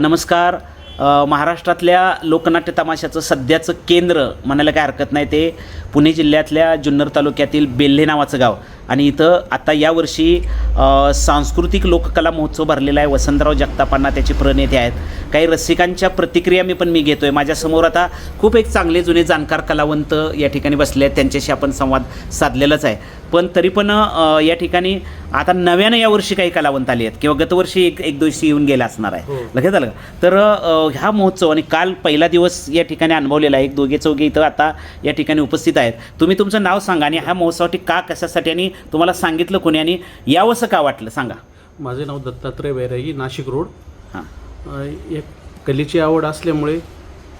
नमस्कार. महाराष्ट्रातल्या लोकनाट्य तमाशाचं सध्याचं केंद्र म्हणायला काय हरकत नाही ते पुणे जिल्ह्यातल्या जुन्नर तालुक्यातील बेल्हे नावाचं गाव. आणि इथं आता यावर्षी सांस्कृतिक लोककला महोत्सव भरलेला आहे वसंतराव जगतापांना त्याचे प्रणेते आहेत. काही रसिकांच्या प्रतिक्रिया मी पण मी घेतोय. माझ्यासमोर आता खूप एक चांगले जुने जाणकार कलावंत या ठिकाणी बसले आहेत. त्यांच्याशी आपण संवाद साधलेलाच आहे. पण तरी पण या ठिकाणी आता नव्यानं यावर्षी काही कलावंत आले आहेत. किंवा गतवर्षी एक एक दिवशी येऊन गेला असणार आहे. लक्षात आलं का? तर ह्या महोत्सव आणि काल पहिला दिवस या ठिकाणी अनुभवलेला आहे. एक दोघे चौघे इथं आता या ठिकाणी उपस्थित आहेत. तुम्ही तुमचं नाव सांगा आणि ह्या महोत्सवासाठी का कशासाठी आणि तुम्हाला सांगितलं कोणी आणि यावंसं का वाटलं? सांगा. माझे नाव दत्तात्रय वैरागी नाशिक रोड. हां. एक कलेची आवड असल्यामुळे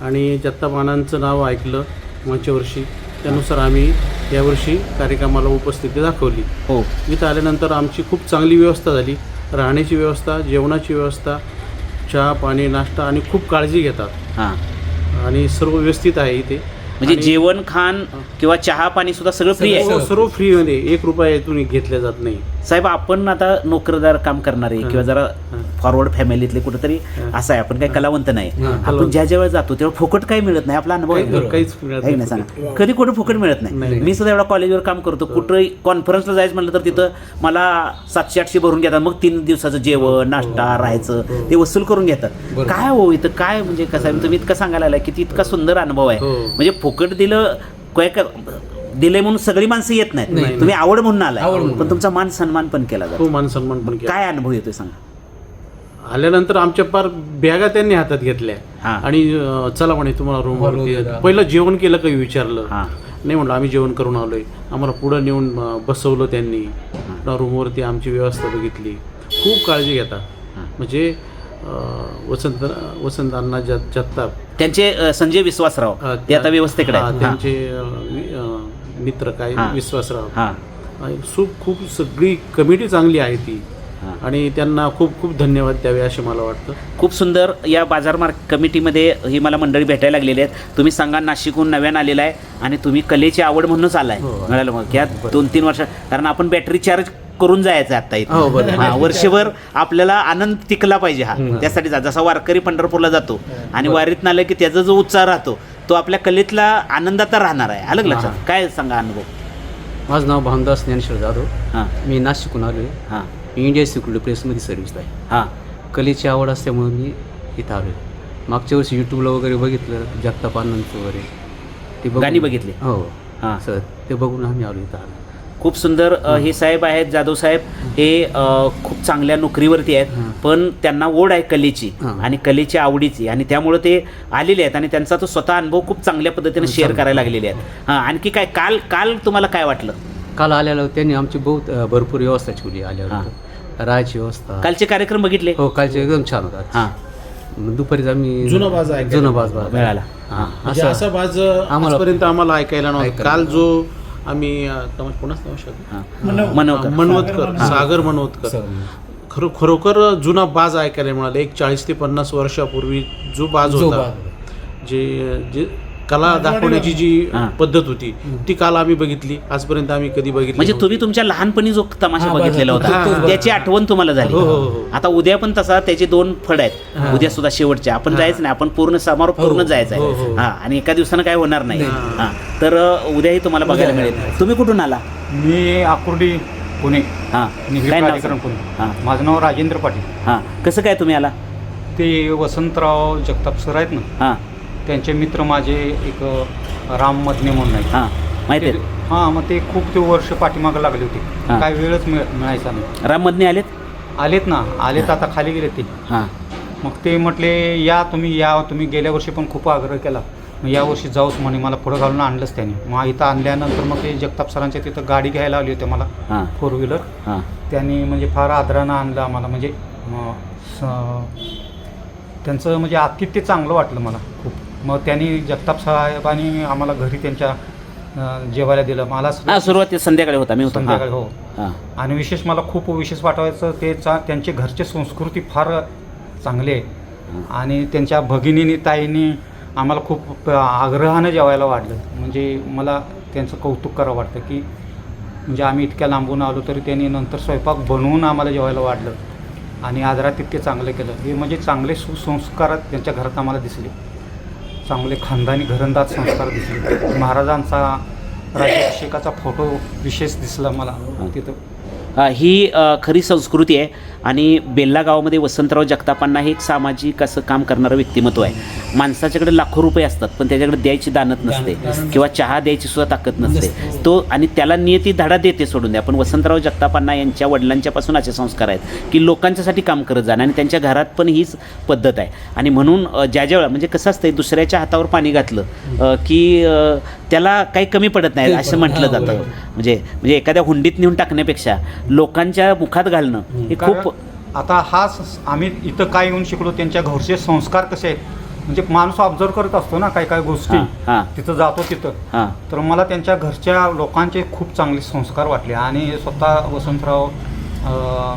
आणि जत्तापानांचं नाव ऐकलं मागच्या वर्षी त्यानुसार आम्ही यावर्षी कार्यक्रमाला उपस्थिती दाखवली. हो. इथं आल्यानंतर आमची खूप चांगली व्यवस्था झाली. राहण्याची व्यवस्था जेवणाची व्यवस्था चहा पाणी नाश्ता आणि खूप काळजी घेतात. हां. आणि सर्व व्यवस्थित आहे इथे. म्हणजे जेवण खाण किंवा चहा पाणी सुद्धा सगळं फ्री आहे. सर्व फ्रीमध्ये एक रुपया घेतल्या जात नाही. साहेब आपण आता नोकरदार काम करणारे किंवा जरा हां. फॉरवर्ड फॅमिलीतले कुठेतरी असं आहे. आपण काही कलावंत नाही. हां, आपण. ज्या ज्या वेळेस जातो तेव्हा फुकट काही मिळत नाही. आपला अनुभव काहीच की नाही सांगा. कधी कुठे फुकट मिळत नाही. मी सुद्धा एवढा कॉलेजवर काम करतो. कुठं कॉन्फरन्सला जायचं म्हटलं तर तिथं मला सातशे आठशे भरून घेतात. मग तीन दिवसाचं जेवण नाश्ता राहायचं ते वसूल करून घेतात. काय हो इथं? काय म्हणजे कसं आहे? तुम्ही इतकं सांगायला आलाय किती इतका सुंदर अनुभव आहे. हो. म्हणजे फुकट दिलं काय का दिलंय म्हणून सगळी माणसं येत नाहीत. नाही. तुम्ही आवड म्हणून आलाय. आवड म्हणून. पण तुमचा मान सन्मान पण केला जातो. तो मान सन्मान पण केला. काय अनुभव येतोय सांगा. आल्यानंतर आमच्या पार बॅगा त्यांनी हातात घेतल्या. हा. आणि चला म्हणे तुम्हाला रूम Hall वगैरे. पहिलं जेवण केलं काही विचारलं? हा. नाही म्हणलं आम्ही जेवण करून आलोय. आम्हाला पुढं नेऊन बसवलं त्यांनी. रूमवरती आमची व्यवस्था बघितली. खूप काळजी घेतात म्हणजे वसंत वसंत अण्णा जग जगताप. त्यांचे संजय विश्वासराव ते आता व्यवस्थेकडे हा, आहेत. हा. त्यांचे मित्र काय हा. विश्वासराव. हा. आणि खूप खूप सगळी कमिटी चांगली आहे ती. हा. आणि त्यांना खूप खूप धन्यवाद द्यावे असे मला वाटतं. खूप सुंदर या बाजार मार्क कमिटीमध्ये ही मला मंडळी भेटायला लागलेली आहेत. तुम्ही सांगा नाशिकहून नव्यानं आलेला आहे आणि तुम्ही कलेची आवड म्हणूनच आलाय. हो. मग. या दोन तीन वर्ष कारण आपण बॅटरी चार्ज करून जायचं आहे आता हो, इथं बरोबर. हा, वर्षभर आपल्याला आनंद टिकला पाहिजे हा. त्यासाठी जसा वारकरी पंढरपूरला जातो आणि वारीत आलं की त्याचा जो उत्साह राहतो तो आपल्या कलेतला आनंदात राहणार आहे. का लक्षात? काय सांगा अनुभव? माझं नाव भामदास ज्ञानेश्वर जाधव. हां. मी नाशिकहून आलो आहे. हां. मी इंडिया सिक्युरिटी प्रेसमध्ये सर्व्हिसला आहे. हां. कलेची आवड असल्यामुळे मी इथं आलो आहे. मागच्या वर्षी यूट्यूबला वगैरे बघितलं जगताप आनंदचं वगैरे. ते बघून- गाणी बघितली? हो. हां. सर ते बघून आम्ही आलो इथं आलो. खूप सुंदर हे साहेब आहेत जाधव साहेब हे खूप चांगल्या नोकरीवरती आहेत. हां. पण त्यांना ओढ आहे कलेची. आणि कलेची आवडीची आणि त्यामुळे ते आलेले आहेत आणि त्यांचा तो स्वतः अनुभव खूप चांगल्या पद्धतीने शेअर करायला लागलेले आहेत. हां आणखी काय काल काल तुम्हाला काय वाटलं? काल आल्यावर त्यांनी आमची बहुत भरपूर व्यवस्था ठेवली आल्यावर. राहायची व्यवस्था. कालचे कार्यक्रम बघितले? हो कालचे एकदम छान होता. हां. दुपारीच आम्ही जुनं बाज ऐकायला जुनं बाज मिळाला. हां म्हणजे असं असा बाज आम्हाला- आम्हाला ऐकायला नव्हता. काल जो आम्ही कोणाच नाव शोधलं? हां. मनोकर मनवतकर सागर मनवतकर खरो खरोखर जुना बाज ऐकायला मिळाला. एक चाळीस ते पन्नास वर्षापूर्वी जो बाज जो होता बाज. जे जे कला दाखवण्याची जी हां. पद्धत होती ती काल आम्ही बघितली. आजपर्यंत आम्ही कधी बघितली म्हणजे. तुम्ही तुमच्या लहानपणी जो तमाशा हां, बघितलेला बघा. होता हां, हां. त्याची आठवण तुम्हाला झाली. हो, हो, हो. आता उद्या पण तसा त्याचे दोन फड आहेत. उद्या सुद्धा शेवटचे. आपण जायचं नाही. आपण पूर्ण समारोप करून जायचं हो, आहे. हो. हा. आणि एका दिवसानं काय होणार नाही. नाही. हा. तर अ, उद्याही तुम्हाला बघायला मिळेल. तुम्ही कुठून आला? मी आकुर्डी पुणे. हा. निखिल काय नाव प्राधिकरण सांग? पुणे हा. माझं नाव राजेंद्र पाटील. हा. कसं काय तुम्ही आला? ते वसंतराव जगताप सर आहेत ना. हा. त्यांचे मित्र माझे एक राम मधने म्हणून आहेत. हा माहिती आहे हां मग ते खूप ते वर्ष पाठीमागं लागले हा. होते काय वेळच मिळ मिळायचा नाही. राम मधने आलेत? आलेत ना आलेत आता खाली गेले ते. हा. मग ते म्हटले या तुम्ही या तुम्ही गेल्या वर्षी पण खूप आग्रह केला. मग या वर्षी जाऊच म्हणे मला पुढं घालून आणलंच त्याने. मग इथं आणल्यानंतर मग ते जगताप सरांच्या तिथं गाडी घ्यायला आली होती मला हा. फोर व्हीलर हा. त्यांनी म्हणजे फार आदरानं आणलं आम्हाला. म्हणजे म, स- त्यांचं म्हणजे आतिथ्य चांगलं वाटलं मला खूप. मग त्यांनी जगताप साहेबांनी आम्हाला घरी त्यांच्या जेवायला दिलं. मला हा सुरुवाती संध्याकाळी होता मी होतो. संध्याकाळी हो. हा. आणि विशेष मला खूप विशेष वाटायचं ते चा त्यांचे घरचे संस्कृती फार चांगली. आहे आणि त्यांच्या भगिनीनी ताईंनी आम्हाला खूप आग्रहानं जेवायला वाढलं. म्हणजे मला त्यांचं कौतुक करावं वाटतं की म्हणजे आम्ही इतक्या लांबून आलो तरी त्यांनी नंतर स्वयंपाक बनवून आम्हाला जेवायला वाढलं. आणि आदरातिथ्य चांगलं केलं. हे म्हणजे चांगले सुसंस्कार त्यांच्या घरात आम्हाला दिसले. चांगले खानदानी घरंदाज संस्कार दिसले. महाराजांचा राज्याभिषेकाचा फोटो विशेष दिसला मला. तिथं. ही खरी संस्कृती आहे. आणि बेल्ला गावामध्ये वसंतराव जगतापांना हे एक सामाजिक असं काम करणारं व्यक्तिमत्व आहे. माणसाच्याकडे लाखो रुपये असतात पण त्याच्याकडे द्यायची दानत नसते किंवा चहा द्यायची सुद्धा ताकद नसते. तो आणि त्याला नियती धडा देते सोडून द्या पण वसंतराव जगतापांना यांच्या वडिलांच्यापासून असे संस्कार आहेत की लोकांच्यासाठी काम करत जाणं आणि त्यांच्या घरात पण हीच पद्धत आहे. आणि म्हणून ज्या ज्या वेळा म्हणजे कसं असतंय दुसऱ्याच्या हातावर पाणी घातलं की त्याला काही कमी पडत नाही असं म्हटलं जातं. म्हणजे म्हणजे एखाद्या हुंडीत नेऊन टाकण्यापेक्षा लोकांच्या मुखात घालणं हे खूप आता हा आम्ही इथं काय येऊन शिकलो त्यांच्या घरचे संस्कार कसे आहेत? म्हणजे माणूस ऑब्झर्व करत असतो ना काही काही गोष्टी. हां हां. तिथं जातो तिथं. तर मला त्यांच्या घरच्या लोकांचे खूप चांगले संस्कार वाटले. आणि स्वतः वसंतराव अ,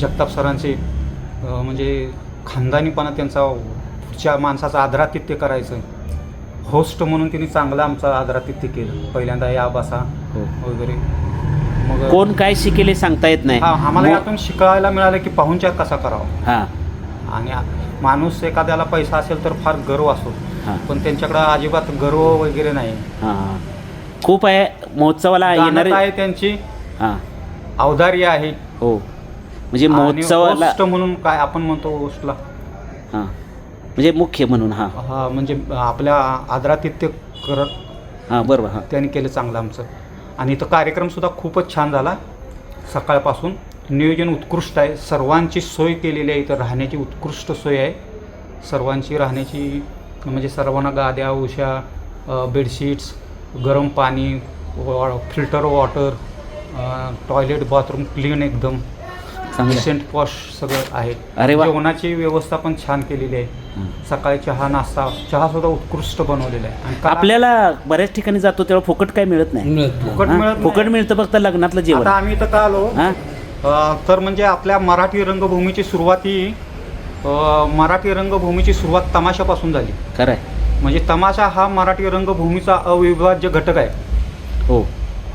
जगताप सरांचे अ, म्हणजे खानदानीपणा त्यांचा पुढच्या माणसाचा आदरातिथ्य करायचं. होस्ट म्हणून त्यांनी चांगलं आमचं आदरातिथ्य केलं. पहिल्यांदा या बसा हो. वगैरे. मग कोण काय शिकेले सांगता येत नाही. हा आम्हाला यातून शिकायला मिळालं की पाहुणचार कसा करावा. हां. आणि आ- माणूस एखाद्याला पैसा असेल तर फार गर्व असतो. हां. पण त्यांच्याकडं अजिबात गर्व वगैरे नाही. हां खूप आहे महोत्सवाला येणारे आहे त्यांची? हां. अवधारी आहे. हो. म्हणजे महोत्सवाला म्हणून काय आपण म्हणतो होस्टला हां. म्हणजे मुख्य म्हणून हां. हा म्हणजे आपल्या आदरातिथ्य करत हां बरोबर हां. त्यांनी केलं चांगलं आमचं. आणि इथं कार्यक्रमसुद्धा खूपच छान झाला. सकाळपासून नियोजन उत्कृष्ट आहे. सर्वांची सोय केलेली आहे. इथं राहण्याची उत्कृष्ट सोय आहे. सर्वांची राहण्याची म्हणजे सर्वांना गाद्या उशा बेडशीट्स गरम पाणी वॉ filter water toilet bathroom clean एकदम. डिसेंट पॉश सगळं आहे. अरे वा. जेवणाची व्यवस्था पण छान केलेली आहे. सकाळी चहा नाश्ता चहा सुद्धा उत्कृष्ट बनवलेला आहे. आणि कला- आपल्याला बऱ्याच ठिकाणी जातो तेव्हा फुकट काय मिळत नाही. फुकट हां? मिळत फुकट. मिळतं फक्त लग्नातलं जेवण. आता आम्ही इथं का आलो? हां? अ, तर म्हणजे आपल्या मराठी रंगभूमीची सुरुवात ही अ, मराठी रंगभूमीची सुरुवात तमाशापासून झाली. खरं आहे म्हणजे तमाशा हा मराठी रंगभूमीचा अविभाज्य घटक आहे. हो.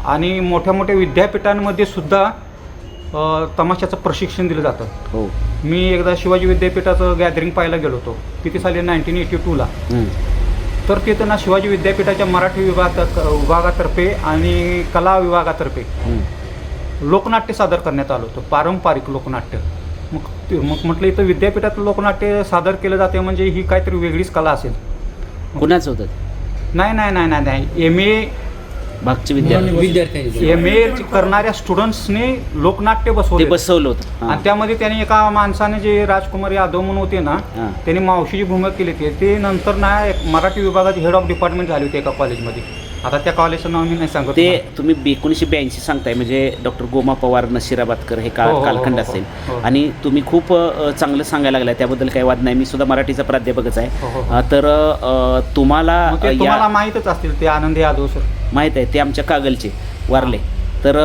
आणि मोठ्या मोठ्या विद्यापीठांमध्ये सुद्धा तमाशाचं प्रशिक्षण दिलं जातं. हो. मी एकदा शिवाजी विद्यापीठाचं गॅदरिंग पाहायला गेलो होतो. किती साली नाईन्टीन एटी टूला. तर तिथं ना शिवाजी विद्यापीठाच्या मराठी विभाग विभागातर्फे आणि कला विभागातर्फे. लोकनाट्य सादर करण्यात आलं होतं. पारंपरिक लोकनाट्य. मग मग म्हटलं इथं विद्यापीठात लोकनाट्य सादर केलं जाते म्हणजे ही काहीतरी वेगळीच कला असेल. कुणाचं होतं नाही नाही नाही नाही एम ए मागचे विद्यार्थी. विद्यार्थ्यांनी एम ए करणाऱ्या स्टुडंट्सने लोकनाट्य ते बसवले बसवलं होतं. हां. आणि त्यामध्ये त्यांनी एका माणसाने जे राजकुमार यादव म्हणून होते ना हां. त्यांनी मावशीची भूमिका केली होती. ते नंतर ना एक मराठी विभागाचे हेड ऑफ डिपार्टमेंट झाले होते एका कॉलेजमध्ये आता त्या कॉलेजचं नाव मी नाही सांगत ते. तुम्ही एकोणीसशे ब्याऐंशी सांगताय म्हणजे डॉक्टर गोमा पवार नशिराबादकर हे काळ हो, हो, कालखंड हो, असेल हो. आणि तुम्ही खूप अ, चांगलं सांगायला लागलाय त्याबद्दल काही वाद नाही मी सुद्धा मराठीचा प्राध्यापकच आहे हो, हो, हो. अ, तर अ, तुम्हाला मग ते तुम्हाला माहीतच असतील ते आनंद यादव सर माहीत आहे ते आमच्या कागलचे वारले तर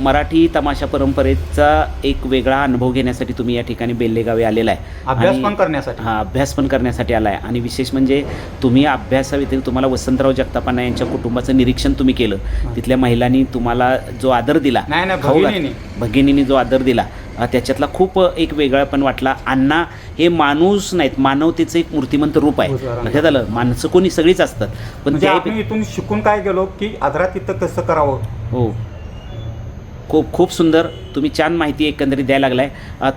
मराठी तमाशा परंपरेचा एक वेगळा अनुभव घेण्यासाठी तुम्ही या ठिकाणी बेल्लेगावी आलेला आहे अभ्यास पण करण्यासाठी. हा अभ्यास पण करण्यासाठी आला आहे आणि विशेष म्हणजे तुम्ही अभ्यासाव्यतिरिक्त तुम्हाला वसंतराव जगतापांना यांच्या कुटुंबाचं निरीक्षण तुम्ही केलं. तिथल्या महिलांनी तुम्हाला जो आदर दिला नाही, नाही, भगिनीनी. जो आदर दिला त्याच्यातला खूप एक वेगळा पण वाटला. अण्णा हे माणूस नाहीत. मानवतेचं एक मूर्तिमंत रूप आहे. उदाहरण. लक्षात आलं? माणसं कोणी सगळीच असतात. पण म्हणजे इथून शिकून काय गेलो की आदरातिथ्य कसं करावं? हो. खूप खूप सुंदर. तुम्ही छान माहिती एकंदरीत द्यायला लागलाय.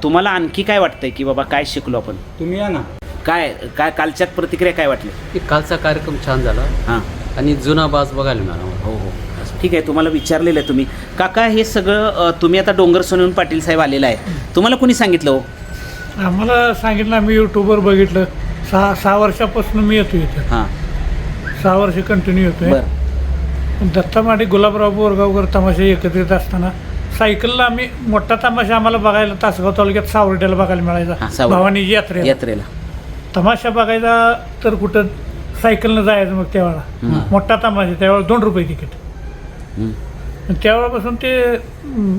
तुम्हाला आणखी काय वाटतंय की बाबा काय शिकलो आपण? तुम्ही या ना. काय काय कालच्यात प्रतिक्रिया काय वाटली? की कालचा कार्यक्रम छान झाला. हां. आणि जुना बाज बघायला मिळाला. हो हो. ठीक आहे तुम्हाला विचारलेलं आहे तुम्ही. काका हे सगळं तुम्ही आता डोंगर सोनून पाटील साहेब आलेला आहे. तुम्हाला कोणी सांगितलं हो? आम्हाला सांगितलं आम्ही यूट्यूबवर बघितलं. सहा सहा वर्षापासून मी येतो इथं. हां. सहा वर्ष कंटिन्यू येतोय बरं. दत्ता माटे गुलाबराव बोरगावकर तमाशे एकत्रित असताना सायकलला आम्ही मोठा तमाशा आम्हाला बघायला तासगाव तालुक्यात सावर्ड्याला बघायला हा, मिळायचा सावर्डे. भवानीची यात्रेला. यात्रेला. तमाशा बघायचा तर कुठं सायकलनं जायचं मग त्यावेळेला हम्म. मोठा तमाशा त्यावेळेला दोन रुपये तिकीट. हं. आणि त्यावेळेपासून ते हम्म,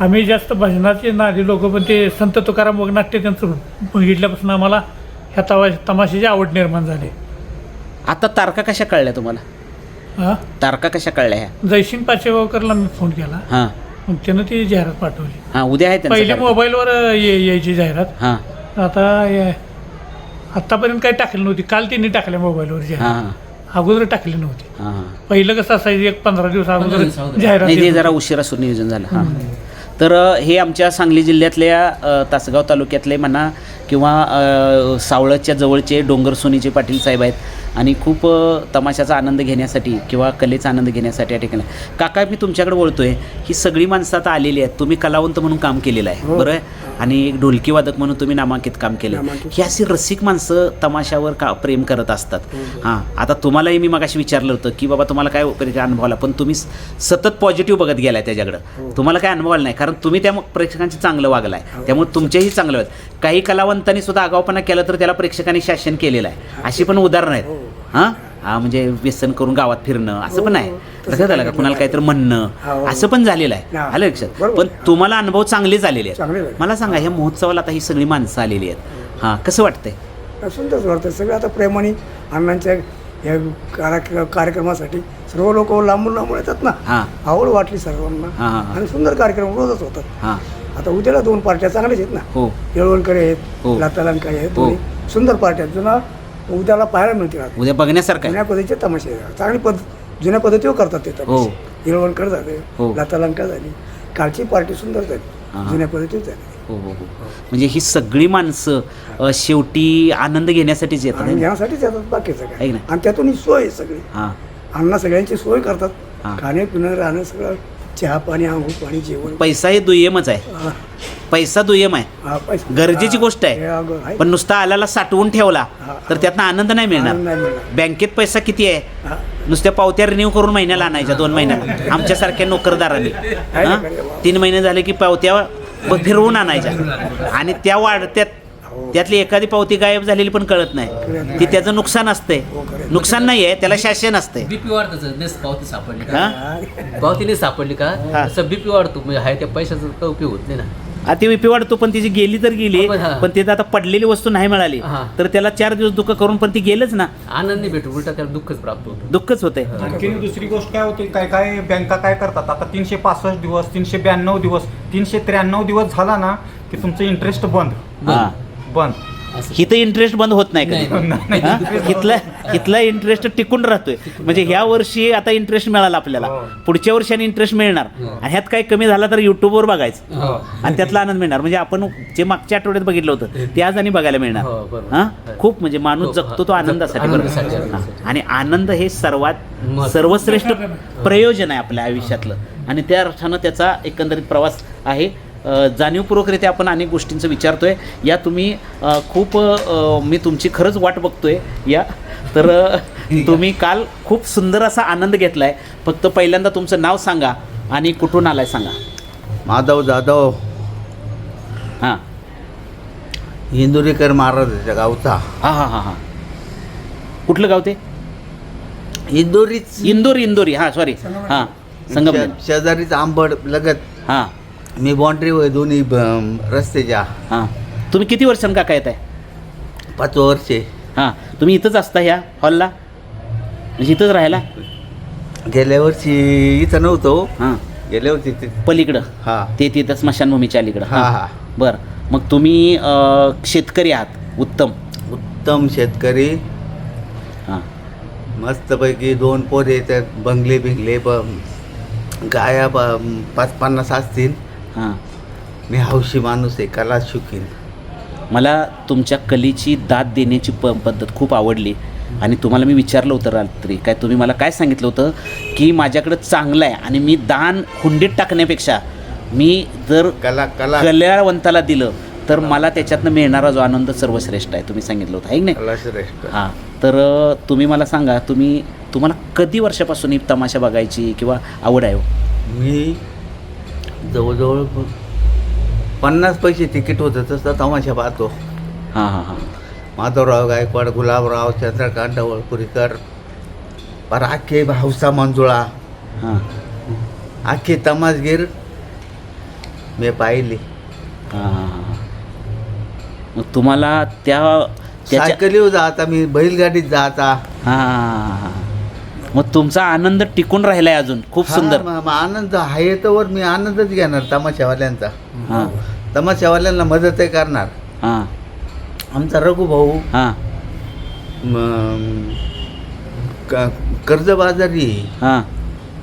आम्ही जास्त भजनाचे नादी लोक पण ते संत तुकाराम वगनाट्य त्यांचं बघितल्यापासून आम्हाला ह्या तवा तमाशाची आवड निर्माण झाली. आता तारखा कशा कळल्या तुम्हाला? हां? तारखा कशा कळल्या ह्या? जयसिंग पाचेगावकरला मी फोन केला. हां. मग त्यानं ती जाहिरात पाठवली. हां उद्या आहे त्यांचा कार्यक्रम. मोबाईलवर ये यायची जाहिरात. हां. आता या- आत्तापर्यंत काही टाकली नव्हती. काल त्यांनी टाकल्या मोबाईलवर जाहिरात. हां हां. अगोदर टाकली नव्हती. हां हां. पहिलं कसं असायचं एक पंधरा दिवस अगोदर दिवस अगोदर. जाहिरात नाही ते येत जरा उशिरा सुरू नियोजन झालं. हां. तर अ, हे आमच्या सांगली जिल्ह्यातल्या अ, तासगाव तालुक्यातले म्हणा किंवा अ, सावळच्या जवळचे डोंगर सोनीचे पाटील साहेब आहेत. आणि खूप तमाशाचा आनंद घेण्यासाठी किंवा कलेचा आनंद घेण्यासाठी या ठिकाणी. काका मी तुमच्याकडे बोलतोय ही सगळी माणसं आता आलेली आहेत. तुम्ही कलावंत म्हणून काम केलेलं आहे. बरं? आहे आणि एक ढोलकी वादक म्हणून तुम्ही नामांकित काम केलं ही अशी रसिक माणसं तमाशावर का प्रेम करत असतात? हां आता तुम्हालाही मी मगाशी विचारलं होतं की बाबा तुम्हाला काय अनुभव आला पण तुम्ही सतत पॉझिटिव्ह बघत गेलाय त्याच्याकडं. तुम्हाला काय अनुभव आला नाही? कारण तुम्ही त्या प्रेक्षकांची चांगलं वागलाय. त्यामुळे तुमचेही चांगलं आहेत काही कलावंतांनी सुद्धा आगावपणा केला तर त्याला प्रेक्षकांनी शासन केलेलं आहे. अशी पण उदाहरणं आहेत. हां? हा म्हणजे व्यसन करून गावात फिरणं असं पण आहे. लक्षात आलं का? कुणाला काहीतरी म्हणणं असं पण झालेलं आहे. आलं लक्षात? पण तुम्हाला अनुभव चांगले झालेले आहेत. मला सांगा ह्या महोत्सवाला आता ही सगळी माणसं आलेली आहेत. हां. कसं वाटतंय? सुंदरच वाटतं सगळं आता प्रेमाने अण्णांच्या या कार्य- कार्यक्रमासाठी सर्व लोक लांबून लांबून येतात ना. हां. आवड वाटली सर्वांना. हां हां हां. आणि सुंदर कार्यक्रम रोजच होतात. हां. आता उद्याला दोन पार्ट्या चांगल्याच आहेत ना. हो. येळवणकर आहेत हो. लातालंका आहेत हो. सुंदर पार्ट्या आहेत. जुना उद्याला पाहायला मिळतील. उद्या बघण्यासारखं आहे जुन्या पद्धतीचे तमाशे आहेत. चांगली पद्धत जुन्या पद्धतीवर करतात ते हो. तमाशे येळवणकर झाले हो. लातालंका झाली कालची पार्टी सुंदर हां. झाली जुन्या पद्धतीत झाली हो हो हो म्हणजे ही सगळी माणसं अ, शेवटी आनंद घेण्यासाठीच येतात आणि है? यासाठीच येतात बाकीचं आहे काय ना? आणि त्यातून ही सोय आहे सगळी हां अण्णा सगळ्यांची सोय हां. करतात खाणे पिणं राहणं सगळं चहा पाणी आंघोळ पाणी जेवण पैसा हे दुय्यमच आहे हा, पैसा दुय्यम आहे. हा, पैसा. गरजेची गोष्ट हे आहे. पण नुसता आल्याला साठवून ठेवला हा. तर त्यातनं आनंद नाही आनंद मिळणार नाही मिळणार. बँकेत पैसा किती आहे? हा. नुसत्या पावत्या रिन्यू करून महिन्याला आणायच्या दोन महिन्याला. आमच्यासारख्या नोकरदारांनी. हा? तीन महिने झाले की पावत्या ब- फिरवून आणायच्या. आणि त्या वाढत्यात. त्यातली एखादी पावती गायब झालेली पण कळत नाही. ती त्याचं नुकसान असते नुकसान नाही. आहे त्याला शासन असते बीपी वाढतं नेस पावती सापडली हा? का पावती नाही सापडली का? हा. बीपी वाढतो म्हणजे आहे त्या पैशाचा उपयोग होत नाही ना. ती विपी वाढतो पण तिची गेली तर गेली हा. पण तिथं आता पडलेली वस्तू नाही मिळाली. हा. तर त्याला चार दिवस दुःख करून पण ती गेलच ना. आनंद नाही भेटू उलटा त्याला दुःखच प्राप्त होतं. दुःखच होते आणखीन दुसरी गोष्ट काय होती काय काय बँका काय करतात? आता तीनशे पासष्ट दिवस तीनशे ब्याण्णव दिवस तीनशे त्र्याण्णव दिवस झाला ना की तुमचं इंटरेस्ट बंद. हा. बंद. हिथं इंटरेस्ट बंद होत नाही. हा? हिथला हिथला इंटरेस्ट टिकून राहतोय. म्हणजे ह्या वर्षी आता इंटरेस्ट मिळाला आपल्याला. पुढच्या वर्षाने इंटरेस्ट मिळणार. आणि ह्यात काही कमी झाला तर युट्यूबवर बघायचं. हो. आणि त्यातला आनंद मिळणार. म्हणजे आपण जे मागच्या आठवड्यात बघितलं होतं ते आज आणि बघायला मिळणार. हो. हा? खूप म्हणजे माणूस हो, जगतो तो हा. आनंदासाठी बरोबर? हा. आणि आनंद हे सर्वात. सर्वश्रेष्ठ प्रयोजन आहे आपल्या आयुष्यातलं. आणि त्या अर्थानं त्याचा एकंदरीत प्रवास आहे. जाणीवपूर्वकरित्या आपण अनेक गोष्टींचं विचारतोय. या तुम्ही खूप मी तुमची खरंच वाट बघतोय. या तर तुम्ही काल खूप सुंदर असा आनंद घेतलाय. फक्त पहिल्यांदा तुमचं नाव सांगा आणि कुठून आलाय सांगा. माधव जाधव. हां. इंदुरीकर महाराजाच्या गावचा. हां हां हां हां. कुठलं गाव ते? इंदोरीच. इंदोर इंदोरी. हां सॉरी हां संगमनेर. शे- शेजारीच आंबड लगत. हां. मी बाउंड्री व दोन्ही ब- रस्त्याच्या. हां. तुम्ही किती वर्षांनी काका येत आहे? पाच वर्षे हां. तुम्ही इथंच असता ह्या हॉलला म्हणजे इथंच राहायला? गेल्या वर्षी इथं नव्हतो. हां. गेल्या वर्षी ते पलीकडं? हा. ते तिथं स्मशानभूमीच्या अलीकडं. हा हा. बरं. मग तुम्ही अं, शेतकरी आहात उत्तम. उत्तम शेतकरी. हां. मस्तपैकी दोन पोरे त्यात बंगले बिंगले ब गाया ब पाच पन्नास असतील. हां. मी हौशी माणूस आहे कला शिकीन. मला तुमच्या कलेची दाद देण्याची प पद्धत खूप आवडली. आणि तुम्हाला मी विचारलं होतं रात्री काय तुम्ही मला काय सांगितलं होतं? की माझ्याकडं चांगलं आहे आणि मी दान हुंडीत टाकण्यापेक्षा मी जर कला कला. कल्याणवंताला दिलं तर मला त्याच्यातनं मिळणारा जो आनंद सर्वश्रेष्ठ आहे. तुम्ही सांगितलं होतं आहे की नाही? कला श्रेष्ठ. हां. तर तुम्ही मला सांगा तुम्ही तुम्हाला कधी वर्षापासून ही तमाशा बघायची किंवा आवड आहे हो? मी जवळजवळ पन्नास पैसे तिकीट होतं तसं तमाशा पाहतो. हां हां हां. माधवराव गायकवाड गुलाबराव चंद्रकांत वळपुरीकर पर आखे हौसा मंजुळा. हां. आखे तमासगीर मी पाहिली. हां हां हां मग तुम्हाला त्या सायकलीवर जाता मी बैलगाडीत जाता हां हां हां. मग तुमचा आनंद टिकून राहिलाय अजून. खूप हा, सुंदर. म- म- आनंद आहे तर मी आनंदच घेणार तमाशावाल्यांचा. हां. तमाशावाल्यांना मदतही करणार. हां. आमचा रघु भाऊ हां. म, क- कर्जबाजारी हां.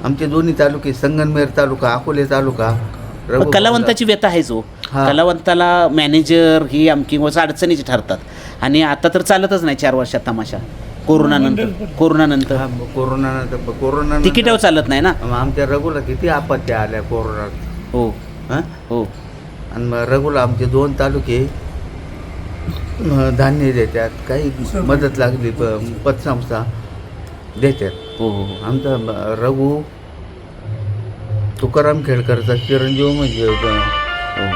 आमचे दोन्ही तालुके संगनमेर तालुका अकोले तालुका रघु कलावंताची व्यथा आहेच हो हा. कलावंताला मॅनेजर ही आमकी अडचणीची ठरतात. आणि आता तर चालतच नाही चार वर्षात तमाशा. कोरोनानंतर कोरोनानंतर. हा, कोरोनानंतर कोरोना तिकीटावर चालत नाही ना? आमच्या रघुला किती आपत्त्या आल्या कोरोनात हो. हां? हो. आणि मग रघुला आमचे दोन तालुके अं, धान्य देतात काही मदत लागली प- पतसंस्था देतात. हो हो हो. आमचा रघु तुकाराम खेडकरचा चिरंजीव म्हणजे अं,